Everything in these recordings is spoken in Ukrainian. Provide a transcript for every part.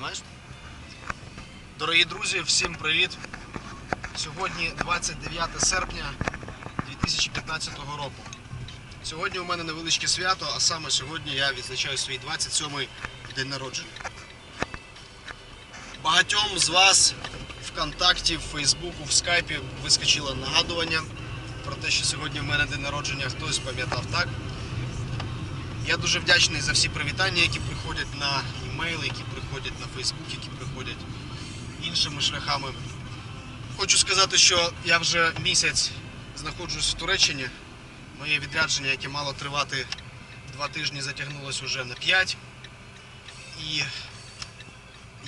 Знімаєш? Дорогі друзі, всім привіт! Сьогодні 29 серпня 2015 року. Сьогодні у мене невеличке свято, а саме сьогодні я відзначаю свій 27-й день народження. Багатьом з вас ВКонтакті, в Фейсбуку, в Скайпі вискочило нагадування про те, що сьогодні в мене день народження, хтось пам'ятав так. Я дуже вдячний за всі привітання, які приходять на емейл, які приходять на Фейсбук, які приходять іншими шляхами. Хочу сказати, що я вже місяць знаходжусь в Туреччині. Моє відрядження, яке мало тривати два тижні, затягнулося вже на п'ять. І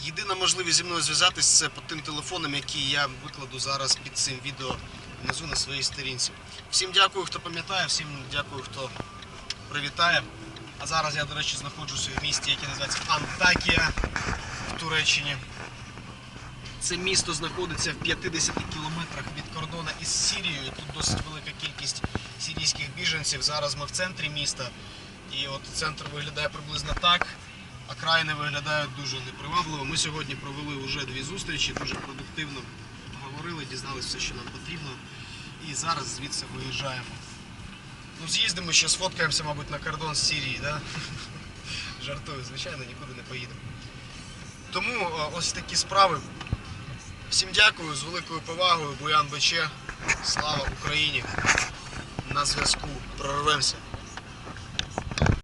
єдина можливість зі мною зв'язатись це по тим телефонам, які я викладу зараз під цим відео внизу на своїй сторінці. Всім дякую, хто пам'ятає, всім дякую, хто привітає. А зараз я, до речі, знаходжуся в місті, яке називається Антакія в Туреччині. Це місто знаходиться в 50 кілометрах від кордону із Сірією. Тут досить велика кількість сирійських біженців. Зараз ми в центрі міста. І от центр виглядає приблизно так. А країни виглядають дуже непривабливо. Ми сьогодні провели вже дві зустрічі, дуже продуктивно говорили, дізналися все, що нам потрібно. І зараз звідси виїжджаємо. Ну, з'їздимо ще, сфоткаємося, мабуть, на кордон з Сірії, да? Жартую, звичайно, нікуди не поїдемо. Тому е, ось такі справи. Всім дякую, з великою повагою, Буян БЧ. Слава Україні! На зв'язку. Прорвемося.